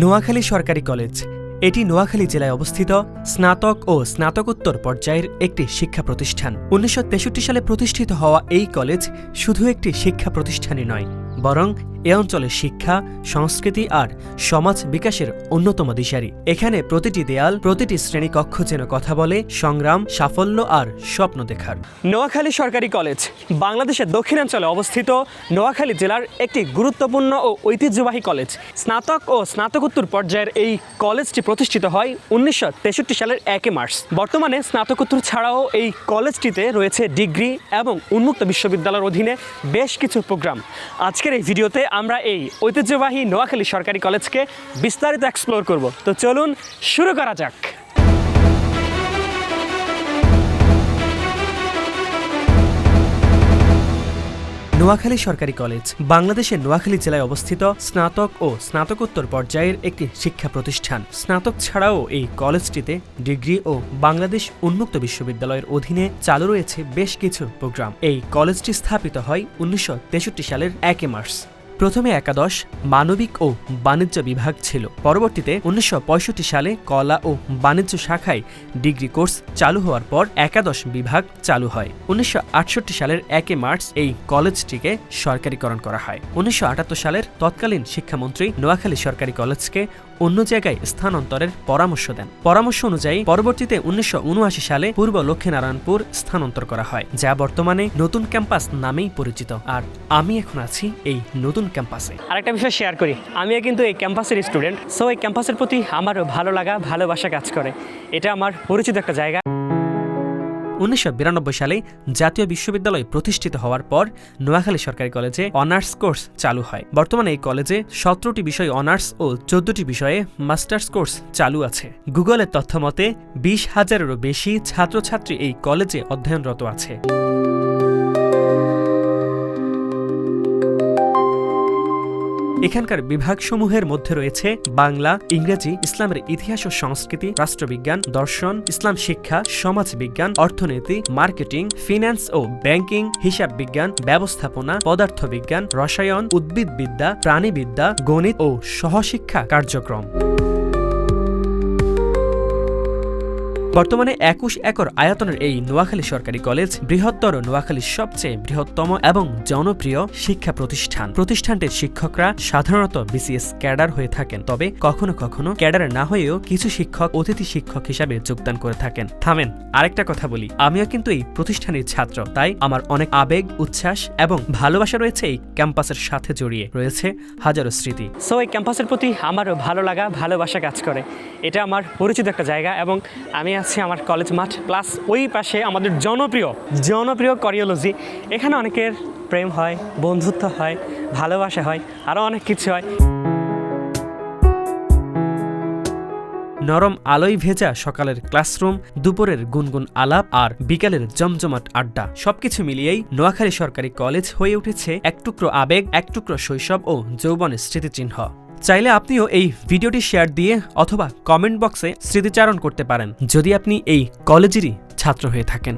নোয়াখালী সরকারি কলেজ। এটি নোয়াখালী জেলায় অবস্থিত স্নাতক ও স্নাতকোত্তর পর্যায়ের একটি শিক্ষা প্রতিষ্ঠান। উনিশশো তেষট্টি সালে প্রতিষ্ঠিত হওয়া এই কলেজ শুধু একটি শিক্ষা প্রতিষ্ঠানই নয়, বরং এ অঞ্চলের শিক্ষা, সংস্কৃতি আর সমাজ বিকাশের অন্যতম দিশারি। এখানে প্রতিটি দেয়াল, প্রতিটি শ্রেণীকক্ষ যেন কথা বলে, সংগ্রাম, সাফল্য আর স্বপ্ন দেখার। নোয়াখালী সরকারি কলেজ, বাংলাদেশের দক্ষিণাঞ্চলে অবস্থিত নোয়াখালী জেলার একটি গুরুত্বপূর্ণ ও ঐতিহ্যবাহী কলেজ। স্নাতক ও স্নাতকোত্তর পর্যায়ের এই কলেজটি প্রতিষ্ঠিত হয় উনিশশো তেষট্টি সালের একে মার্চ। বর্তমানে স্নাতকোত্তর ছাড়াও এই কলেজটিতে রয়েছে ডিগ্রি এবং উন্মুক্ত বিশ্ববিদ্যালয়ের অধীনে বেশ কিছু প্রোগ্রাম। আজকের এই ভিডিওতে আমরা এই ঐতিহ্যবাহী নোয়াখালী সরকারি কলেজকে বিস্তারিত এক্সপ্লোর করব। তো চলুন শুরু করা যাক। নোয়াখালী সরকারি কলেজ, বাংলাদেশের নোয়াখালী জেলায় অবস্থিত স্নাতক ও স্নাতকোত্তর পর্যায়ের একটি শিক্ষা প্রতিষ্ঠান। স্নাতক ছাড়াও এই কলেজটিতে ডিগ্রি ও বাংলাদেশ উন্মুক্ত বিশ্ববিদ্যালয়ের অধীনে চালু রয়েছে বেশ কিছু প্রোগ্রাম। এই কলেজটি স্থাপিত হয় উনিশশো তেষট্টি সালের একে মার্চ। প্রথমে একাদশ, মানবিক ও বাণিজ্য বিভাগ ছিল। পরবর্তীতে উনিশশো পঁয়ষট্টি সালে কলা ও বাণিজ্য শাখায় ডিগ্রি কোর্স চালু হওয়ার পর একাদশ বিভাগ চালু হয়। উনিশশো আটষট্টি সালের একে মার্চ এই কলেজটিকে সরকারিকরণ করা হয়। উনিশশো আটাত্তর সালের তৎকালীন শিক্ষামন্ত্রী নোয়াখালী সরকারি কলেজকে অন্য জায়গায় স্থানান্তরের পরামর্শ দেন। পরামর্শ অনুযায়ী পরবর্তীতে উনিশশো উনআশি সালে পূর্ব লক্ষ্মীনারায়ণপুর স্থানান্তর করা হয়, যা বর্তমানে নতুন ক্যাম্পাস নামেই পরিচিত। আর আমি এখন আছি এই নতুন ক্যাম্পাসে আরেকটা বিষয় শেয়ার করি। আমিও কিন্তু এই ক্যাম্পাসের স্টুডেন্ট সো এই ক্যাম্পাসের প্রতি আমার ভালো লাগা ভালোবাসা কাজ করে। এটা আমার পরিচিত একটা জায়গা। উনিশশো বিরানব্বই সালে জাতীয় বিশ্ববিদ্যালয় প্রতিষ্ঠিত হওয়ার পর নোয়াখালী সরকারি কলেজে অনার্স কোর্স চালু হয়। বর্তমানে এই কলেজে সতেরোটি বিষয় অনার্স ও চোদ্দটি বিষয়ে মাস্টার্স কোর্স চালু আছে। গুগলের তথ্য মতে বিশ হাজারেরও বেশি ছাত্রছাত্রী এই কলেজে অধ্যয়নরত আছে। এখানকার বিভাগসমূহের মধ্যে রয়েছে বাংলা, ইংরেজি, ইসলামের ইতিহাস ও সংস্কৃতি, রাষ্ট্রবিজ্ঞান, দর্শন, ইসলাম শিক্ষা সমাজ বিজ্ঞান অর্থনীতি, মার্কেটিং, ফিন্যান্স ও ব্যাংকিং, হিসাব বিজ্ঞান, ব্যবস্থাপনা, পদার্থবিজ্ঞান, রসায়ন, উদ্ভিদবিদ্যা, প্রাণীবিদ্যা, গণিত ও সহশিক্ষা কার্যক্রম। বর্তমানে একুশ একর আয়তনের এই নোয়াখালী সরকারি কলেজ বৃহত্তর নোয়াখালীর সবচেয়ে বৃহত্তম এবং জনপ্রিয় শিক্ষা প্রতিষ্ঠান। প্রতিষ্ঠানটির শিক্ষকরা সাধারণত বিসিএস ক্যাডার হয়ে থাকেন, তবে কখনো কখনো ক্যাডার না হয়েও কিছু শিক্ষক অতিথি শিক্ষক হিসাবে যোগদান করে থাকেন। থামেন, আরেকটা কথা বলি। আমিও কিন্তু এই প্রতিষ্ঠানের ছাত্র, তাই আমার অনেক আবেগ, উচ্ছ্বাস এবং ভালোবাসা রয়েছে এই ক্যাম্পাসের সাথে জড়িয়ে রয়েছে হাজারো স্মৃতি। সো এই ক্যাম্পাসের প্রতি আমারও ভালো লাগা, ভালোবাসা কাজ করে। এটা আমার পরিচিত একটা জায়গা এবং আমি আছি আমার কলেজ মাঠ প্লাস ওই পাশে আমাদের জনপ্রিয় জনপ্রিয় করিওলজি এখানে অনেকের প্রেম হয়, বন্ধুত্ব হয়, ভালোবাসা হয় আরও অনেক কিছু হয়। নরম আলোয় ভেজা সকালের ক্লাসরুম, দুপুরের গুনগুন আলাপ আর বিকালের জমজমাট আড্ডা। সবকিছু মিলিয়েই নোয়াখালী সরকারি কলেজ হয়ে উঠেছে এক টুকরো আবেগ, এক টুকরো শৈশব ও যৌবনের স্মৃতিচিহ্ন। চাইলে আপনিও এই ভিডিওটি শেয়ার দিয়ে অথবা কমেন্ট বক্সে স্মৃতিচারণ করতে পারেন, যদি আপনি এই কলেজেরই ছাত্র হয়ে থাকেন।